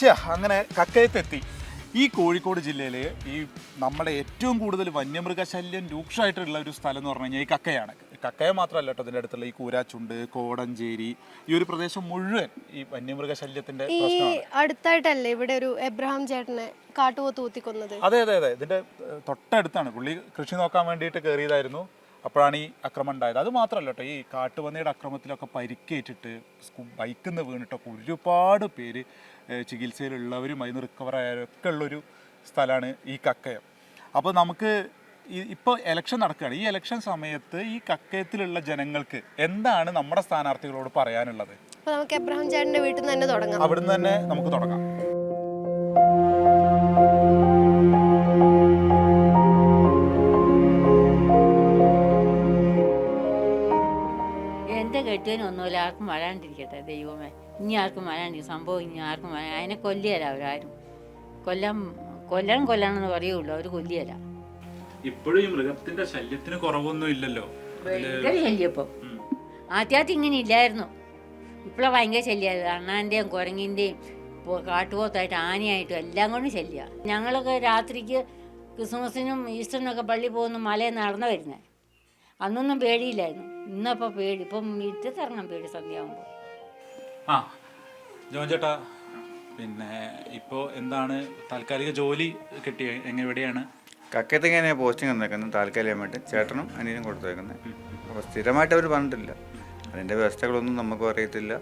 ദൃശ്യ അങ്ങനെ കക്കയത്തെത്തി. ഈ കോഴിക്കോട് ജില്ലയിൽ ഈ നമ്മുടെ ഏറ്റവും കൂടുതൽ വന്യമൃഗശല്യം രൂക്ഷമായിട്ടുള്ള ഒരു സ്ഥലം എന്ന് പറഞ്ഞു കഴിഞ്ഞാൽ ഈ കക്കയാണ്. കക്കയ മാത്രമല്ല കേട്ടോ ഇതിന്റെ അടുത്തുള്ള ഈ കൂരാച്ചുണ്ട് കോടഞ്ചേരി ഈ ഒരു പ്രദേശം മുഴുവൻ ഈ വന്യമൃഗശല്യത്തിന്റെ ഈ അടുത്തായിട്ടല്ലേ ഇവിടെ ഒരു എബ്രഹാം ചേട്ടനെ കാട്ടുപോത്ത് ഊത്തിക്കൊന്നത്? അതെ അതെ അതെ. ഇതിന്റെ തൊട്ടടുത്താണ്. പുള്ളി കൃഷി നോക്കാൻ വേണ്ടിയിട്ട് കയറിയതായിരുന്നു അപ്പോഴാണ് ഈ അക്രമം ഉണ്ടായത്. അത് മാത്രമല്ല കേട്ടോ ഈ കാട്ടുപന്നിയുടെ അക്രമത്തിലൊക്കെ പരിക്കേറ്റിട്ട് ബൈക്കിൽ നിന്ന് വീണിട്ടൊക്കെ ഒരുപാട് പേര് ചികിത്സയിലുള്ളവരും അതിന് റിക്കവർ ആയവരൊക്കെ ഉള്ളൊരു സ്ഥലമാണ് ഈ കക്കയം. അപ്പോൾ നമുക്ക് ഈ ഇപ്പോൾ എലക്ഷൻ നടക്കുകയാണ്. ഈ എലക്ഷൻ സമയത്ത് ഈ കക്കയത്തിലുള്ള ജനങ്ങൾക്ക് എന്താണ് നമ്മുടെ സ്ഥാനാർത്ഥികളോട് പറയാനുള്ളത്? നമുക്ക് എബ്രഹാം ചേട്ടന്റെ വീട്ടിൽ നിന്ന് തന്നെ തുടങ്ങാം. അവിടുന്ന് തന്നെ നമുക്ക് തുടങ്ങാം. വരാണ്ടിരിക്കട്ടെ ദൈവമേ. ഇനി ആർക്കും വരാണ്ടിരിക്കും. സംഭവം ഇനി ആർക്കും വരാൻ അതിനെ കൊല്ലിയല്ല അവരാരും കൊല്ലം കൊല്ലണം കൊല്ലണമെന്ന് പറയുള്ളൂ. അവർ കൊല്ലിയല്ല. ഇപ്പോഴും ഈ മൃഗത്തിന്റെ ശല്യത്തിന് കുറവൊന്നും ഇല്ലല്ലോ. ഭയങ്കര ശല്യം ഇപ്പം. ഇങ്ങനെ ഇല്ലായിരുന്നു. ഇപ്പോഴാണ് ഭയങ്കര ശല്യമായിരുന്നു അണ്ണാന്റെയും കുരങ്ങിന്റെയും കാട്ടുപോത്തായിട്ട് ആനയായിട്ടും എല്ലാം കൊണ്ടും ശല്യമാണ് ഞങ്ങളൊക്കെ രാത്രിക്ക് ക്രിസ്മസിനും ഈസ്റ്ററിനൊക്കെ പള്ളി പോകുന്ന മലയിൽ നടന്നു വരുന്നത് അന്നൊന്നും പേടിയില്ലായിരുന്നു. ഇന്നപ്പോൾ പേടി. ഇപ്പം മിറ്റത്തിറങ്ങാൻ പേടി സന്ധ്യയാകുമ്പോൾ ആ ജോൺ ചേട്ടാ പിന്നെ ഇപ്പോ എന്താണ് താൽക്കാലിക ജോലി കിട്ടിയ എങ്ങനെ എവിടെയാണ് കക്കയത്ത് ഇങ്ങനെ പോസ്റ്റിംഗ് വന്നേക്കുന്നത് താൽക്കാലികമായിട്ട് ചേട്ടനും അനിയനും കൊടുത്തേക്കുന്നത്. അപ്പോൾ സ്ഥിരമായിട്ട് അവർ പറഞ്ഞിട്ടില്ല. അതിന്റെ വ്യവസ്ഥകളൊന്നും നമുക്കും അറിയത്തില്ല.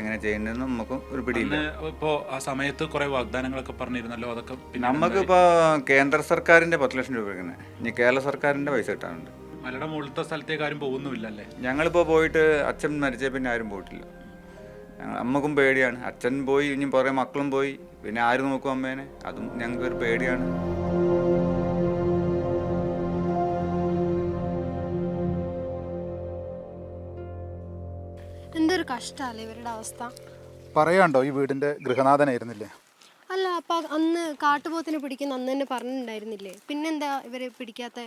എങ്ങനെ ചെയ്യുന്നതെന്ന് നമുക്കും ഒരു പിടിയില്ല. ഇപ്പോൾ ആ സമയത്ത് കുറേ വാഗ്ദാനങ്ങളൊക്കെ പറഞ്ഞിരുന്നല്ലോ അതൊക്കെ പിന്നെ നമുക്കിപ്പോൾ കേന്ദ്ര സർക്കാരിന്റെ പത്ത് ലക്ഷം രൂപ വെക്കുന്നത് ഇനി കേരള സർക്കാരിന്റെ പൈസ കിട്ടാനുണ്ട്. മലയുടെ മുകളിലത്തെ സ്ഥലത്തേക്ക് ആരും പോകുന്നുമില്ല അല്ലേ ഞങ്ങളിപ്പോൾ പോയിട്ട് അച്ഛൻ മരിച്ചേ പിന്നെ ആരും പോയിട്ടില്ല. ഞങ്ങൾ അമ്മക്കും പേടിയാണ്. അച്ഛൻ പോയി ഇനി കുറേ മക്കളും പോയി. പിന്നെ ആര് നോക്കും അമ്മേനെ? അതും ഞങ്ങൾക്കൊരു പേടിയാണ്. എന്തൊരു കഷ്ടല്ലേ ഇവരുടെ അവസ്ഥ. പറയാണ്ടോ ഈ വീടിന്റെ ഗൃഹനാഥനായിരുന്നില്ലേ അല്ല അപ്പൊ അന്ന് കാട്ടുപോത്തിനെ പിടിക്കുന്ന അന്ന് തന്നെ പറഞ്ഞിട്ടുണ്ടായിരുന്നില്ലേ? പിന്നെന്താ ഇവരെ പിടിക്കാത്ത?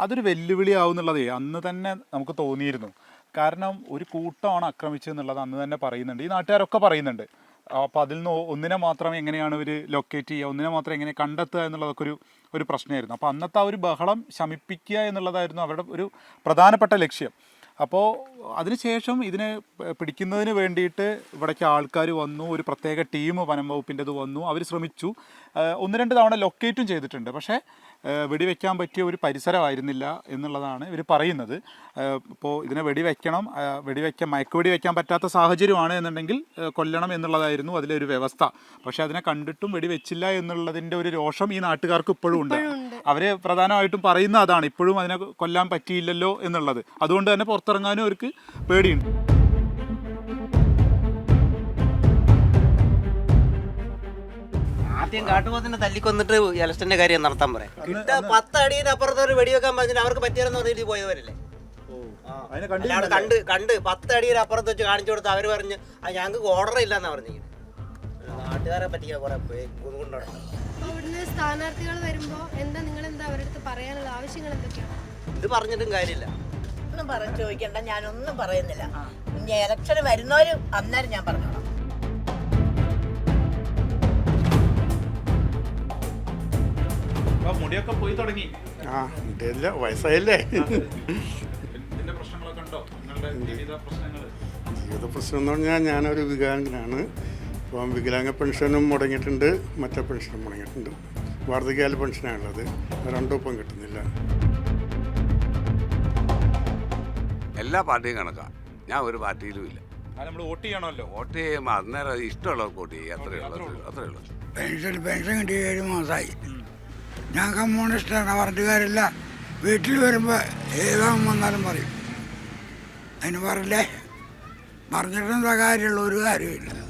അതൊരു വെല്ലുവിളി ആവുന്നുള്ളതേ അന്ന് തന്നെ നമുക്ക് തോന്നിയിരുന്നു. കാരണം ഒരു കൂട്ടമാണ് ആക്രമിച്ചതെന്നുള്ളത് അന്ന് തന്നെ പറയുന്നുണ്ട്. ഈ നാട്ടുകാരൊക്കെ പറയുന്നുണ്ട്. അപ്പോൾ അതിൽ നിന്ന് ഒന്നിനെ മാത്രം എങ്ങനെയാണ് ഇവർ ലൊക്കേറ്റ് ചെയ്യുക ഒന്നിനെ മാത്രം എങ്ങനെ കണ്ടെത്തുക എന്നുള്ളതൊക്കെ ഒരു ഒരു പ്രശ്നമായിരുന്നു. അപ്പോൾ അന്നത്തെ ആ ഒരു ബഹളം ശമിപ്പിക്കുക എന്നുള്ളതായിരുന്നു അവരുടെ ഒരു പ്രധാനപ്പെട്ട ലക്ഷ്യം. അപ്പോൾ അതിനുശേഷം ഇതിനെ പിടിക്കുന്നതിന് വേണ്ടിയിട്ട് ഇവിടേക്ക് ആൾക്കാർ വന്നു ഒരു പ്രത്യേക ടീം വനം വകുപ്പിന്റെത് വന്നു. അവർ ശ്രമിച്ചു. ഒന്ന് രണ്ട് തവണ ലൊക്കേറ്റും ചെയ്തിട്ടുണ്ട്. പക്ഷേ വെടിവെക്കാൻ പറ്റിയ ഒരു പരിസരമായിരുന്നില്ല എന്നുള്ളതാണ് ഇവർ പറയുന്നത്. ഇപ്പോൾ ഇതിനെ വെടിവെക്കണം ആ, വെടിവെക്കാൻ മയക്കുവെടി വെക്കാൻ പറ്റാത്ത സാഹചര്യമാണ് എന്നുണ്ടെങ്കിൽ കൊല്ലണം എന്നുള്ളതായിരുന്നു അതിലെ ഒരു വ്യവസ്ഥ. പക്ഷേ അതിനെ കണ്ടിട്ടും വെടിവെച്ചില്ല എന്നുള്ളതിന്റെ ഒരു രോഷം ഈ നാട്ടുകാർക്ക് ഇപ്പോഴും ഉണ്ട്. അവരെ പ്രധാനമായിട്ടും പറയുന്ന അതാണ് ഇപ്പോഴും അതിനെ കൊല്ലാൻ പറ്റിയില്ലല്ലോ എന്നുള്ളത്. അതുകൊണ്ട് തന്നെ പുറത്തിറങ്ങാനും അവർക്ക് പേടിയുണ്ട്. ആദ്യം കാട്ടുപോത്തിനെ തല്ലിക്കൊന്നിട്ട് ഇലക്ഷന്റെ കാര്യം നടത്താൻ പറയാം. കിട്ട പത്ത് അടിയുടെ അപ്പുറത്ത് ഒരു വെടിവെക്കാൻ പറഞ്ഞിട്ട് അവർക്ക് പറ്റിയെന്ന് പറഞ്ഞിട്ട് പോയവരല്ലേ? ആ. അതിനെ അല്ലാതെ കണ്ട് കണ്ട്. പത്ത് അടിയുടെ അപ്പുറത്ത് വെച്ച് കാണിച്ചു കൊടുത്ത് അവർ പറഞ്ഞ് ആ ഞങ്ങൾക്ക് ഓർഡർ ഇല്ലെന്നാ പറഞ്ഞിരിക്കുന്നത് നാട്ടുകാരെ പറ്റിയ കുറെ കൊണ്ടുകൊണ്ടാണ് അപ്പൊ സ്ഥാനാർത്ഥികൾ വരുമ്പോ എന്താ നിങ്ങൾ എന്താ അവരടുത്ത് പറയാനുള്ള ആവശ്യങ്ങൾ എന്തൊക്കെയാണ്? ഇത് പറഞ്ഞിട്ടും കാര്യമില്ല. ഒന്നും പറഞ്ഞു ചോദിക്കണ്ട. ഞാനൊന്നും പറയുന്നില്ല. ഇനി ഇലക്ഷന് വരുന്നവരും അന്നേരം ഞാൻ പറഞ്ഞോളാം. മുടിയൊക്കെ പോയി തുടങ്ങി. ആ ഇല്ല വയസ്സായല്ലേ? ഇതിന്റെ പ്രശ്നങ്ങളൊക്കെ ഉണ്ടോ? നിങ്ങളുടെ ജീവിത പ്രശ്നങ്ങൾ ജീവിത പ്രശ്നം എന്ന് പറഞ്ഞാൽ ഞാനൊരു വികലാംഗനാണ്. അപ്പം വികലാംഗ പെൻഷനും മുടങ്ങിയിട്ടുണ്ട് മറ്റേ പെൻഷനും മുടങ്ങിയിട്ടുണ്ട്. വാർദ്ധക്യകാല പെൻഷനാണുള്ളത്. രണ്ടും ഇപ്പം കിട്ടുന്നില്ല. എല്ലാ പാർട്ടിയും കണക്കാണ് ഞാൻ ഒരു പാർട്ടിയിലും ഇല്ല. നമ്മൾ വോട്ട് ചെയ്യണമല്ലോ. വോട്ട് ചെയ്യുമ്പോൾ അന്നേരം ഇഷ്ടമുള്ളവർക്ക് വോട്ട് ചെയ്യും അത്രയുള്ളൂ അത്രയുള്ളൂ ഉള്ളൂ. പെൻഷൻ പെൻഷൻ കിട്ടിയ ഏഴ് മാസമായി ഞാൻ കമ്മ്യൂണിസ്റ്റാണ് പറഞ്ഞിട്ട് കാര്യമില്ല വീട്ടിൽ വരുമ്പോൾ ഏതാണ് വന്നാലും പറയും. അതിന് പറയില്ലേ? പറഞ്ഞിട്ടെന്താ കാര്യമുള്ള? ഒരു കാര്യമില്ല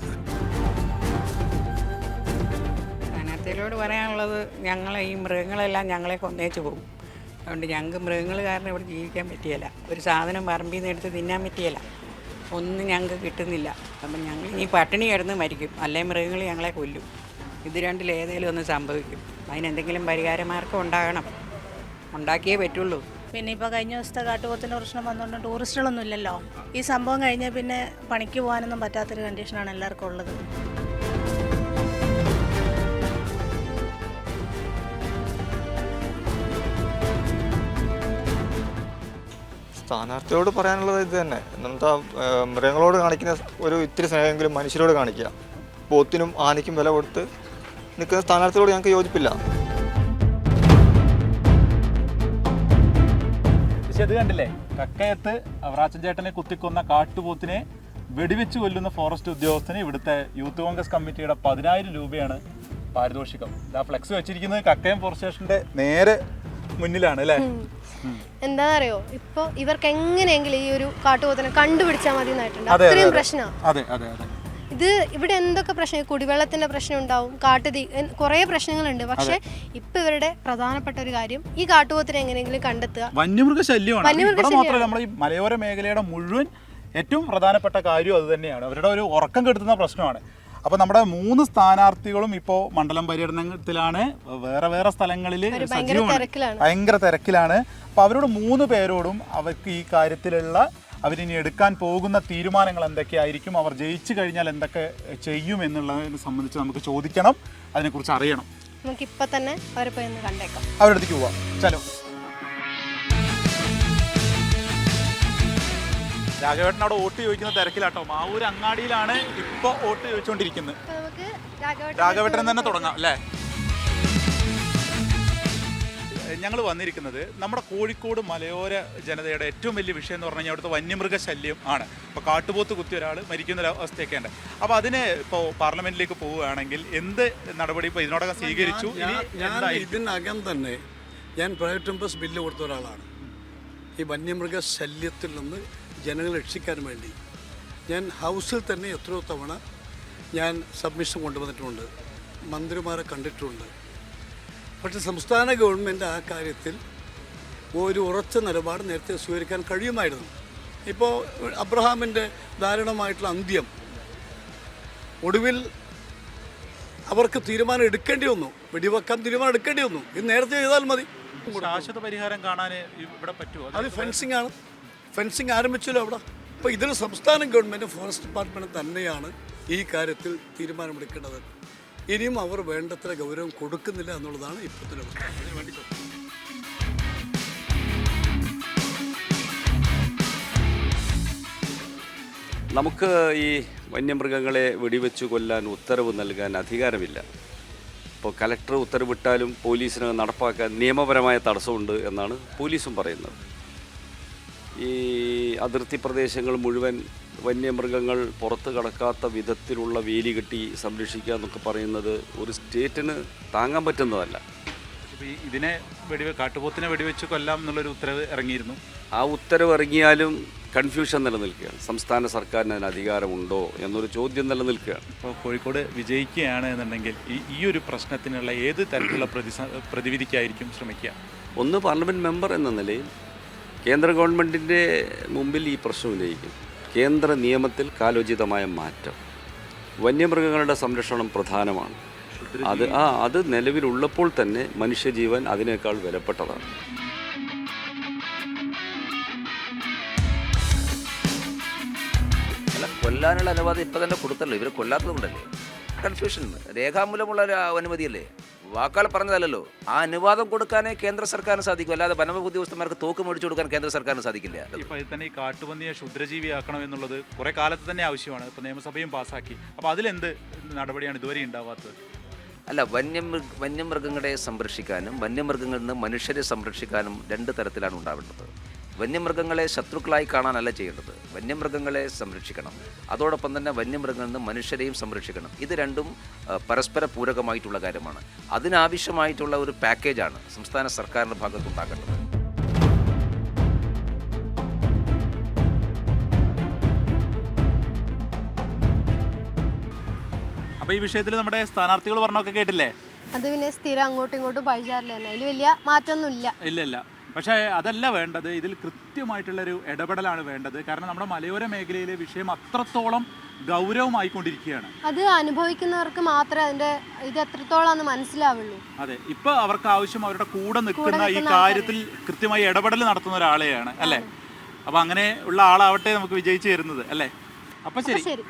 ോട് പറയാനുള്ളത് ഞങ്ങൾ ഈ മൃഗങ്ങളെല്ലാം ഞങ്ങളെ കൊന്നേച്ച് പോകും. അതുകൊണ്ട് ഞങ്ങൾക്ക് മൃഗങ്ങൾ കാരണം ഇവിടെ ജീവിക്കാൻ പറ്റിയല്ല. ഒരു സാധനം പറമ്പിൽ നിന്ന് എടുത്ത് തിന്നാൻ പറ്റിയല്ല. ഒന്നും ഞങ്ങൾക്ക് കിട്ടുന്നില്ല. അപ്പം ഞങ്ങൾ ഈ പട്ടിണി കിടന്ന് മരിക്കും. അല്ലെങ്കിൽ മൃഗങ്ങൾ ഞങ്ങളെ കൊല്ലും. ഇത് രണ്ടിലേതെങ്കിലും ഒന്ന് സംഭവിക്കും. അതിനെന്തെങ്കിലും പരിഹാരമാർഗം ഉണ്ടാകണം. ഉണ്ടാക്കിയേ പറ്റുള്ളൂ. പിന്നെ ഇപ്പോൾ കഴിഞ്ഞ ദിവസത്തെ കാട്ടുപോത്തിന്റെ പ്രശ്നം വന്നുകൊണ്ട് ടൂറിസ്റ്റുകളൊന്നും ഇല്ലല്ലോ. ഈ സംഭവം കഴിഞ്ഞാൽ പിന്നെ പണിക്ക് പോകാനൊന്നും പറ്റാത്തൊരു കണ്ടീഷനാണ് എല്ലാവർക്കും ഉള്ളത്. സ്ഥാനാർത്ഥിയോട് പറയാനുള്ളത് ഇത് തന്നെ. എന്താ മൃഗങ്ങളോട് കാണിക്കുന്ന ഒരു ഇത്തിരി സ്നേഹമെങ്കിലും മനുഷ്യരോട് കാണിക്കുക. പോത്തിനും ആനയ്ക്കും വില കൊടുത്ത് നിൽക്കുന്ന സ്ഥാനാർത്ഥിയോട് ഞങ്ങൾക്ക് യോജിപ്പില്ല. പക്ഷെ അത് കണ്ടില്ലേ? കക്കയത്ത് അവറാച്ചൻ ചേട്ടനെ കുത്തിക്കൊന്ന കാട്ടുപോത്തിനെ വെടിവെച്ച് കൊല്ലുന്ന ഫോറസ്റ്റ് ഉദ്യോഗസ്ഥന് ഇവിടുത്തെ യൂത്ത് കോൺഗ്രസ് കമ്മിറ്റിയുടെ പതിനായിരം രൂപയാണ് പാരിതോഷികം. ആ ഫ്ലെക്സ് വെച്ചിരിക്കുന്നത് കക്കയം ഫോറസ്റ്റ് സ്റ്റേഷന്റെ നേരെ മുന്നിലാണ് അല്ലേ? എന്താ പറയോ ഇപ്പൊ ഇവർക്ക് എങ്ങനെയെങ്കിലും ഈ ഒരു കാട്ടുപോത്തിനെ കണ്ടുപിടിച്ചാൽ മതി എന്നായിട്ടുണ്ട് അതെ, അതെ, അത്രയും അതെ. പ്രശ്നമാണ് അതെ അതെ അതെ. ഇത് ഇവിടെ എന്തൊക്കെ പ്രശ്നം? കുടിവെള്ളത്തിന്റെ പ്രശ്നം ഉണ്ടാവും കാട്ടുതീ എൻ- കുറേ പ്രശ്നങ്ങളുണ്ട്. പക്ഷെ ഇപ്പൊ ഇവരുടെ പ്രധാനപ്പെട്ട ഒരു കാര്യം ഈ കാട്ടുപോത്തിനെ എങ്ങനെയെങ്കിലും കണ്ടെത്തുക. വന്യമൃഗ ശല്യമാണ് അത് ഇവിടെ മാത്രമല്ല നമ്മുടെ ഈ മലയോര മേഖലയുടെ മുഴുവൻ ഏറ്റവും പ്രധാനപ്പെട്ട കാര്യം അത് തന്നെയാണ്. അവരുടെ ഒരു ഉറക്കം കെടുത്തുന്ന പ്രശ്നമാണ്. അപ്പോൾ നമ്മുടെ മൂന്ന് സ്ഥാനാർത്ഥികളും ഇപ്പോ മണ്ഡലം പര്യടനത്തിലാണ്. വേറെ വേറെ സ്ഥലങ്ങളിൽ ഭയങ്കര തിരക്കിലാണ്. ഭയങ്കര തിരക്കിലാണ്. അപ്പോൾ അവരോട് മൂന്ന് പേരോടും അവർക്ക് ഈ കാര്യത്തിലുള്ള അവരിനി എടുക്കാൻ പോകുന്ന തീരുമാനങ്ങൾ എന്തൊക്കെയായിരിക്കും? അവർ ജയിച്ചു കഴിഞ്ഞാൽ എന്തൊക്കെ ചെയ്യും എന്നുള്ളതിനെ സംബന്ധിച്ച് നമുക്ക് ചോദിക്കണം. അതിനെക്കുറിച്ച് അറിയണം. നമുക്ക് ഇപ്പൊ തന്നെ അവരെ പോയി ഒന്ന് കണ്ടേക്കാം. അവരുടെ അടുത്തേക്ക് പോവാം. ചലോ. രാഘവേട്ടൻ അവിടെ വോട്ട് ചോദിക്കുന്ന തിരക്കിലാട്ടോ. മാവൂർ അങ്ങാടിയിലാണ് ഇപ്പൊ വോട്ട് ചോദിച്ചുകൊണ്ടിരിക്കുന്നത്. രാഘവേട്ടൻ തന്നെ തുടങ്ങാം അല്ലേ? ഞങ്ങൾ വന്നിരിക്കുന്നത് നമ്മുടെ കോഴിക്കോട് മലയോര ജനതയുടെ ഏറ്റവും വലിയ വിഷയം എന്ന് പറഞ്ഞു കഴിഞ്ഞാൽ അവിടുത്തെ വന്യമൃഗ ശല്യം ആണ്. ഇപ്പോൾ കാട്ടുപോത്ത് കുത്തി ഒരാൾ മരിക്കുന്ന ഒരു അവസ്ഥയൊക്കെ ഉണ്ട് അപ്പോൾ അതിന് ഇപ്പോൾ പാർലമെന്റിലേക്ക് പോവുകയാണെങ്കിൽ എന്ത് നടപടി ഇപ്പോൾ ഇതിനോടകം സ്വീകരിച്ചു? ഇനി ഞാൻ ഇതിനകം തന്നെ ഞാൻ പ്രൈവറ്റ് മെമ്പേഴ്സ് ബില്ല് കൊടുത്ത ഒരാളാണ്. ഈ വന്യമൃഗ ശല്യത്തിൽ നിന്ന് ജനങ്ങളെ രക്ഷിക്കാൻ വേണ്ടി. ഞാൻ ഹൗസിൽ തന്നെ എത്രയോ തവണ ഞാൻ സബ്മിഷൻ കൊണ്ടുവന്നിട്ടുമുണ്ട് മന്ത്രിമാരെ കണ്ടിട്ടുമുണ്ട് പക്ഷേ സംസ്ഥാന ഗവൺമെന്റ് ആ കാര്യത്തിൽ ഒരു ഉറച്ച നിലപാട് നേരത്തെ സ്വീകരിക്കാൻ കഴിയുമായിരുന്നു. ഇപ്പോൾ അബ്രഹാമിന്റെ ദാരുണമായിട്ടുള്ള അന്ത്യം ഒടുവിൽ അവർക്ക് തീരുമാനം എടുക്കേണ്ടി വന്നു. വെടിവെക്കാൻ തീരുമാനം എടുക്കേണ്ടി വന്നു. ഇത് നേരത്തെ ചെയ്താൽ മതി. ശാശ്വത പരിഹാരം കാണാൻ ഇവിടെ പറ്റുമോ? അത് ഫെൻസിങ് ആണ്. ഫെൻസിങ് ആരംഭിച്ചല്ലോ അവിടെ. അപ്പോൾ ഇതിന് സംസ്ഥാന ഗവൺമെന്റ് ഫോറസ്റ്റ് ഡിപ്പാർട്ട്മെന്റ് തന്നെയാണ് ഈ കാര്യത്തിൽ തീരുമാനമെടുക്കേണ്ടത്. ഇനിയും അവർ വേണ്ടത്ര ഗൗരവം കൊടുക്കുന്നില്ല എന്നുള്ളതാണ് ഇപ്പോഴത്തെ അവസ്ഥ. അതിനുവേണ്ടി നമുക്ക് ഈ വന്യമൃഗങ്ങളെ വെടിവെച്ച് കൊല്ലാൻ ഉത്തരവ് നൽകാൻ അധികാരമില്ല. ഇപ്പോൾ കലക്ടർ ഉത്തരവിട്ടാലും പോലീസിന് നടപ്പാക്കാൻ നിയമപരമായ തടസ്സമുണ്ട് എന്നാണ് പോലീസും പറയുന്നത്. ഈ അതിർത്തി പ്രദേശങ്ങൾ മുഴുവൻ വന്യമൃഗങ്ങൾ പുറത്ത് കടക്കാത്ത വിധത്തിലുള്ള വേലി കെട്ടി സംരക്ഷിക്കുക എന്നൊക്കെ പറയുന്നത് ഒരു സ്റ്റേറ്റിന് താങ്ങാൻ പറ്റുന്നതല്ല. ഇതിനെ വെടിവെ കാട്ടുപോത്തിനെ വെടിവെച്ച് കൊല്ലാം എന്നുള്ളൊരു ഉത്തരവ് ഇറങ്ങിയിരുന്നു. ആ ഉത്തരവ് ഇറങ്ങിയാലും കൺഫ്യൂഷൻ നിലനിൽക്കുകയാണ്. സംസ്ഥാന സർക്കാരിന് അതിന് അധികാരമുണ്ടോ എന്നൊരു ചോദ്യം നിലനിൽക്കുകയാണ്. ഇപ്പോൾ കോഴിക്കോട് വിജയിക്കുകയാണ് എന്നുണ്ടെങ്കിൽ ഈ ഈ ഒരു പ്രശ്നത്തിനുള്ള ഏത് തരത്തിലുള്ള പ്രതി പ്രതിവിധിക്കായിരിക്കും ശ്രമിക്കുക? ഒന്ന് പാർലമെന്റ് മെമ്പർ എന്ന നിലയിൽ കേന്ദ്ര ഗവൺമെന്റിന്റെ മുമ്പിൽ ഈ പ്രശ്നം ഉന്നയിക്കും. കേന്ദ്ര നിയമത്തിൽ കാലോചിതമായ മാറ്റം. വന്യമൃഗങ്ങളുടെ സംരക്ഷണം പ്രധാനമാണ്. അത് ആ അത് നിലവിലുള്ളപ്പോൾ തന്നെ മനുഷ്യജീവൻ അതിനേക്കാൾ വിലപ്പെട്ടതാണ്. അല്ല കൊല്ലാനുള്ള അനുവാദം ഇപ്പം തന്നെ കൊടുത്തല്ലോ. ഇവർ കൊല്ലാത്തതുകൊണ്ടല്ലേ? കൺഫ്യൂഷൻ രേഖാമൂലമുള്ള ഒരു അനുമതിയല്ലേ? വാക്കാൽ പറഞ്ഞതല്ലല്ലോ. ആ അനുവാദം കൊടുക്കാനേ കേന്ദ്ര സർക്കാരിന് സാധിക്കും. അല്ലാതെ വനംവകുപ്പ് ഉദ്യോഗസ്ഥന്മാർക്ക് തോക്ക് മേടിച്ചു കൊടുക്കാൻ കേന്ദ്ര സർക്കാരിന് സാധിക്കില്ല. ഇതിൽ തന്നെ ഈ കാട്ടുപന്നിയെ ക്ഷുദ്രജീവിയാക്കണം എന്നുള്ളത് കുറെ കാലത്ത് തന്നെ ആവശ്യമാണ്. ഇപ്പൊ നിയമസഭയും പാസ്സാക്കി. അപ്പോൾ അതിലെന്ത് നടപടിയാണ് ഇതുവരെ ഉണ്ടാവാത്തത്? അല്ല വന്യമൃഗ വന്യമൃഗങ്ങളെ സംരക്ഷിക്കാനും വന്യമൃഗങ്ങളിൽ നിന്ന് മനുഷ്യരെ സംരക്ഷിക്കാനും രണ്ട് തരത്തിലാണ് ഉണ്ടാവേണ്ടത്. വന്യമൃഗങ്ങളെ ശത്രുക്കളായി കാണാനല്ല ചെയ്യേണ്ടത്. വന്യമൃഗങ്ങളെ സംരക്ഷിക്കണം. അതോടൊപ്പം തന്നെ വന്യമൃഗങ്ങളിൽ നിന്ന് മനുഷ്യരെയും സംരക്ഷിക്കണം. ഇത് രണ്ടും പരസ്പര പൂരകമായിട്ടുള്ള കാര്യമാണ്. അതിനാവശ്യമായിട്ടുള്ള ഒരു പാക്കേജാണ് സംസ്ഥാന സർക്കാരിന്റെ ഭാഗത്തുണ്ടാക്കേണ്ടത് അപ്പോൾ ഈ വിഷയത്തിൽ നമ്മുടെ സ്ഥാനാർത്ഥികൾ പറഞ്ഞൊക്കെ കേട്ടില്ലേ? അത് പിന്നെ സ്ഥിരം അങ്ങോട്ടും ഇങ്ങോട്ടും പഴിചാറില്ല തന്നെ അതിൽ വലിയ മാറ്റമൊന്നുമില്ല ഇല്ല ഇല്ല. പക്ഷേ അതല്ല വേണ്ടത്. ഇതിൽ കൃത്യമായിട്ടുള്ളൊരു ഇടപെടലാണ് വേണ്ടത്. കാരണം നമ്മുടെ മലയോര മേഖലയിലെ വിഷയം അത്രത്തോളം ഗൗരവമായിക്കൊണ്ടിരിക്കുകയാണ്. അത് അനുഭവിക്കുന്നവർക്ക് മാത്രമേ അതിന്റെ ഇത് എത്രത്തോളം മനസ്സിലാവുള്ളൂ. അതെ. ഇപ്പൊ അവർക്ക് ആവശ്യം അവരുടെ കൂടെ നിൽക്കുന്ന ഈ കാര്യത്തിൽ കൃത്യമായി ഇടപെടൽ നടത്തുന്ന ഒരാളെയാണ്. അല്ലേ? അപ്പൊ അങ്ങനെ ഉള്ള ആളാവട്ടെ നമുക്ക് വിജയിച്ചു തരുന്നത് അല്ലേ? അപ്പൊ ശരി. ശരി.